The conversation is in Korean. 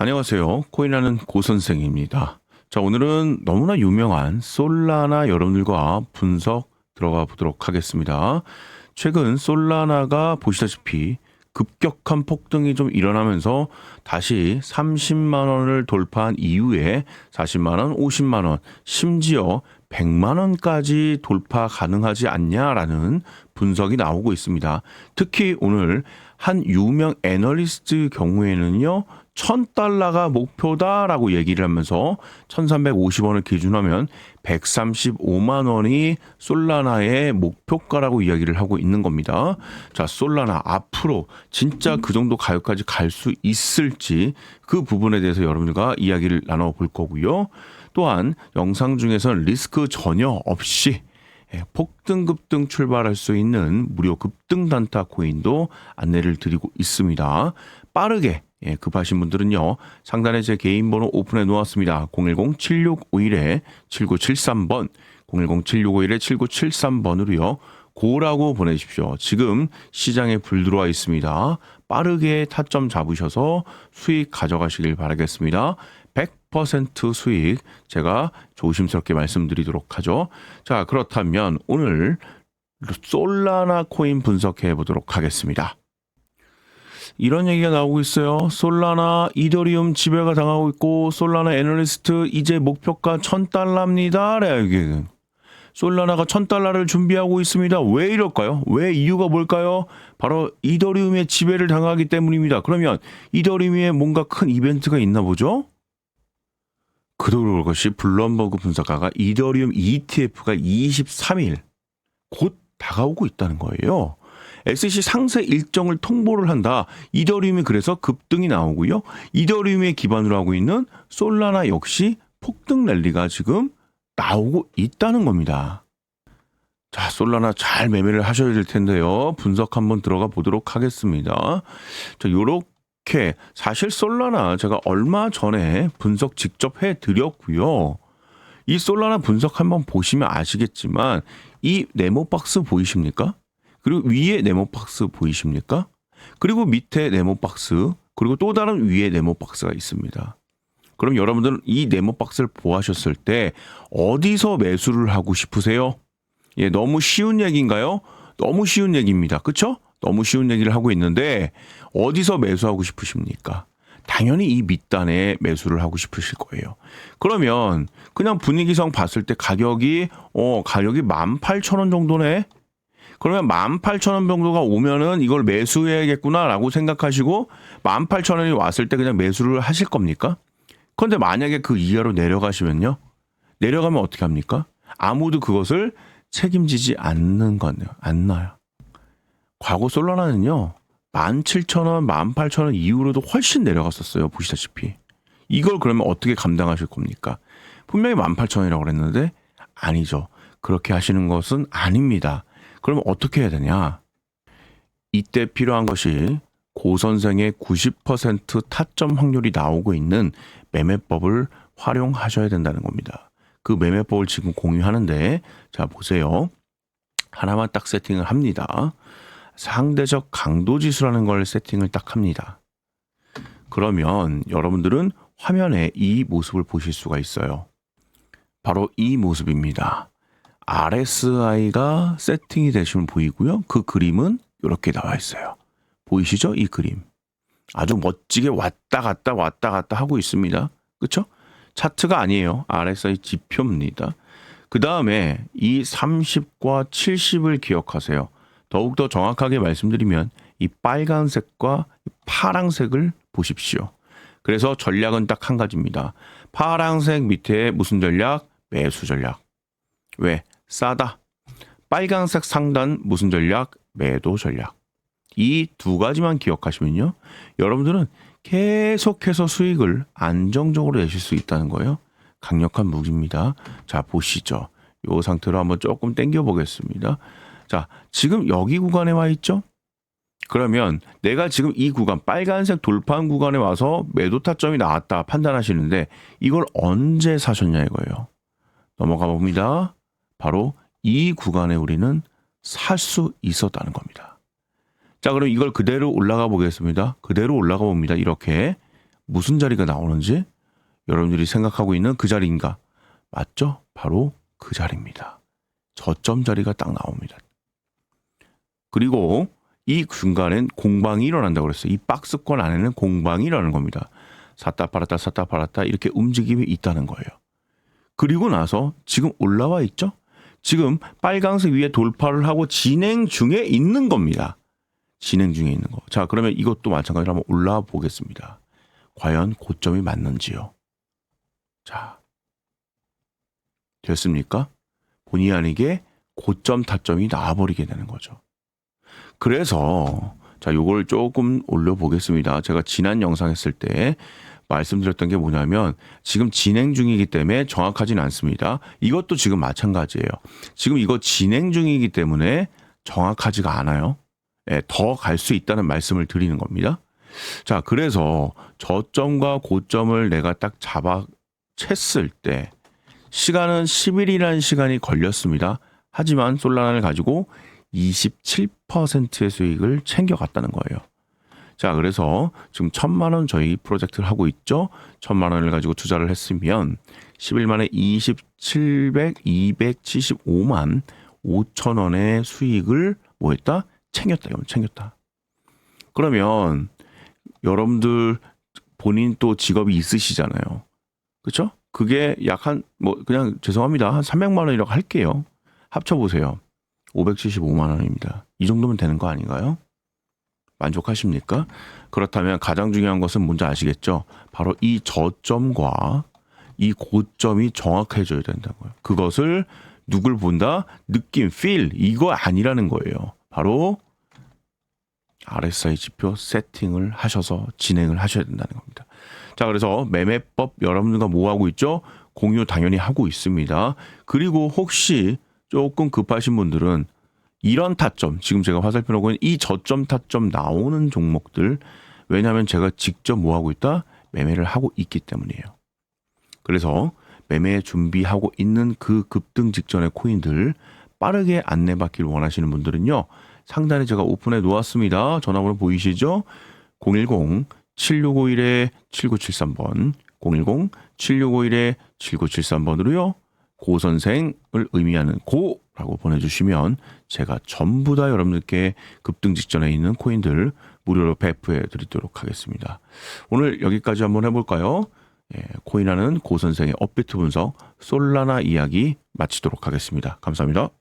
안녕하세요. 코인하는 고선생입니다. 자, 오늘은 너무나 유명한 솔라나 여러분들과 분석 들어가 보도록 하겠습니다. 최근 솔라나가 보시다시피 급격한 폭등이 좀 일어나면서 다시 30만 원을 돌파한 이후에 40만 원, 50만 원, 심지어 100만 원까지 돌파 가능하지 않냐라는 분석이 나오고 있습니다. 특히 오늘 한 유명 애널리스트 경우에는요. 1000달러가 목표다라고 얘기를 하면서 1350원을 기준하면 135만 원이 솔라나의 목표가라고 이야기를 하고 있는 겁니다. 자, 솔라나 앞으로 진짜 그 정도 가격까지 갈 수 있을지 그 부분에 대해서 여러분들과 이야기를 나눠 볼 거고요. 또한 영상 중에서는 리스크 전혀 없이 예, 폭등 급등 출발할 수 있는 무료 급등 단타 코인도 안내를 드리고 있습니다. 빠르게 예, 급하신 분들은요. 상단에 제 개인 번호 오픈해 놓았습니다. 010-7651-7973번 010-7651-7973번으로요. 고라고 보내십시오. 지금 시장에 불 들어와 있습니다. 빠르게 타점 잡으셔서 수익 가져가시길 바라겠습니다. 100% 수익 제가 조심스럽게 말씀드리도록 하죠. 자, 그렇다면 오늘 솔라나 코인 분석해 보도록 하겠습니다. 이런 얘기가 나오고 있어요. 솔라나 이더리움 지배가 당하고 있고 솔라나 애널리스트 이제 목표가 1000달러입니다. 이게 솔라나가 1000달러를 준비하고 있습니다. 왜 이럴까요? 왜 이유가 뭘까요? 바로 이더리움의 지배를 당하기 때문입니다. 그러면 이더리움에 뭔가 큰 이벤트가 있나 보죠? 그럴 것이 블럼버그 분석가가 이더리움 ETF가 23일 곧 다가오고 있다는 거예요. SEC 상세 일정을 통보를 한다. 이더리움이 그래서 급등이 나오고요. 이더리움에 기반으로 하고 있는 솔라나 역시 폭등 랠리가 지금 나오고 있다는 겁니다. 자, 솔라나 잘 매매를 하셔야 될 텐데요. 분석 한번 들어가 보도록 하겠습니다. 자, 요렇게 사실 솔라나 제가 얼마 전에 분석 직접 해 드렸고요. 이 솔라나 분석 한번 보시면 아시겠지만 이 네모 박스 보이십니까? 그리고 위에 네모 박스 보이십니까? 그리고 밑에 네모 박스, 그리고 또 다른 위에 네모 박스가 있습니다. 그럼 여러분들은 이 네모 박스를 보하셨을 때 어디서 매수를 하고 싶으세요? 예, 너무 쉬운 얘기인가요? 너무 쉬운 얘기입니다. 그쵸? 너무 쉬운 얘기를 하고 있는데 어디서 매수하고 싶으십니까? 당연히 이 밑단에 매수를 하고 싶으실 거예요. 그러면 그냥 분위기상 봤을 때 가격이 어 가격이 18,000원 정도네. 그러면 18,000원 정도가 오면은 이걸 매수해야겠구나라고 생각하시고 18,000원이 왔을 때 그냥 매수를 하실 겁니까? 그런데 만약에 그 이하로 내려가시면요. 내려가면 어떻게 합니까? 아무도 그것을 책임지지 않는 거네요. 않나요? 과거 솔라나는요. 17,000원, 18,000원 이후로도 훨씬 내려갔었어요. 보시다시피. 이걸 그러면 어떻게 감당하실 겁니까? 분명히 18,000원이라고 그랬는데 아니죠. 그렇게 하시는 것은 아닙니다. 그럼 어떻게 해야 되냐? 이때 필요한 것이 고 선생의 90% 타점 확률이 나오고 있는 매매법을 활용하셔야 된다는 겁니다. 그 매매법을 지금 공유하는데 자 보세요. 하나만 딱 세팅을 합니다. 상대적 강도 지수라는 걸 세팅을 딱 합니다. 그러면 여러분들은 화면에 이 모습을 보실 수가 있어요. 바로 이 모습입니다. RSI가 세팅이 되시면 보이고요. 그 그림은 이렇게 나와 있어요. 보이시죠? 이 그림. 아주 멋지게 왔다 갔다 왔다 갔다 하고 있습니다. 그렇죠? 차트가 아니에요. RSI 지표입니다. 그 다음에 이 30과 70을 기억하세요. 더욱더 정확하게 말씀드리면 이 빨간색과 파랑색을 보십시오. 그래서 전략은 딱 한 가지입니다. 파랑색 밑에 무슨 전략? 매수 전략. 왜? 싸다. 빨간색 상단 무슨 전략? 매도 전략. 이 두 가지만 기억하시면요. 여러분들은 계속해서 수익을 안정적으로 내실 수 있다는 거예요. 강력한 무기입니다. 자, 보시죠. 이 상태로 한번 조금 당겨 보겠습니다. 자, 지금 여기 구간에 와 있죠? 그러면 내가 지금 이 구간 빨간색 돌파한 구간에 와서 매도 타점이 나왔다 판단하시는데 이걸 언제 사셨냐 이거예요. 넘어가 봅니다. 바로 이 구간에 우리는 살 수 있었다는 겁니다. 자, 그럼 이걸 그대로 올라가 보겠습니다. 그대로 올라가 봅니다. 이렇게 무슨 자리가 나오는지 여러분들이 생각하고 있는 그 자리인가? 맞죠? 바로 그 자리입니다. 저점 자리가 딱 나옵니다. 그리고 이 중간엔 공방이 일어난다고 그랬어요. 이 박스권 안에는 공방이 일어나는 겁니다. 샀다 팔았다 샀다 팔았다 이렇게 움직임이 있다는 거예요. 그리고 나서 지금 올라와 있죠? 지금 빨강색 위에 돌파를 하고 진행 중에 있는 겁니다. 진행 중에 있는 거. 자, 그러면 이것도 마찬가지로 한번 올라와 보겠습니다. 과연 고점이 맞는지요? 자, 됐습니까? 본의 아니게 고점 타점이 나와버리게 되는 거죠. 그래서 자, 요걸 조금 올려보겠습니다. 제가 지난 영상 했을 때 말씀드렸던 게 뭐냐면 지금 진행 중이기 때문에 정확하진 않습니다. 이것도 지금 마찬가지예요. 지금 이거 진행 중이기 때문에 정확하지가 않아요. 예, 더 갈 수 있다는 말씀을 드리는 겁니다. 자, 그래서 저점과 고점을 내가 딱 잡아 챘을 때 시간은 10일이라는 시간이 걸렸습니다. 하지만 솔라나를 가지고 27%의 수익을 챙겨갔다는 거예요. 자, 그래서 지금 천만 원 저희 프로젝트를 하고 있죠. 천만 원을 가지고 투자를 했으면 10일 만에 2700, 275만 5천 원의 수익을 뭐 했다? 챙겼다. 이러면 챙겼다. 그러면 여러분들 본인 또 직업이 있으시잖아요. 그렇죠? 그게 약 한 뭐 그냥 죄송합니다. 한 300만 원이라고 할게요. 합쳐 보세요. 575만 원입니다. 이 정도면 되는 거 아닌가요? 만족하십니까? 그렇다면 가장 중요한 것은 뭔지 아시겠죠? 바로 이 저점과 이 고점이 정확해져야 된다고요. 그것을 누굴 본다? 느낌, feel 이거 아니라는 거예요. 바로 RSI 지표 세팅을 하셔서 진행을 하셔야 된다는 겁니다. 자, 그래서 매매법 여러분들과 뭐 하고 있죠? 공유 당연히 하고 있습니다. 그리고 혹시 조금 급하신 분들은 이런 타점, 지금 제가 화살표 놓고 있는 이 저점 타점 나오는 종목들, 왜냐하면 제가 직접 뭐 하고 있다? 매매를 하고 있기 때문이에요. 그래서 매매 준비하고 있는 그 급등 직전의 코인들 빠르게 안내받기를 원하시는 분들은요. 상단에 제가 오픈해 놓았습니다. 전화번호 보이시죠? 010-7651-7973번, 010-7651-7973번으로요. 고 선생을 의미하는 고라고 보내주시면 제가 전부 다 여러분들께 급등 직전에 있는 코인들 무료로 배포해 드리도록 하겠습니다. 오늘 여기까지 한번 해볼까요? 예, 코인하는 고 선생의 업비트 분석 솔라나 이야기 마치도록 하겠습니다. 감사합니다.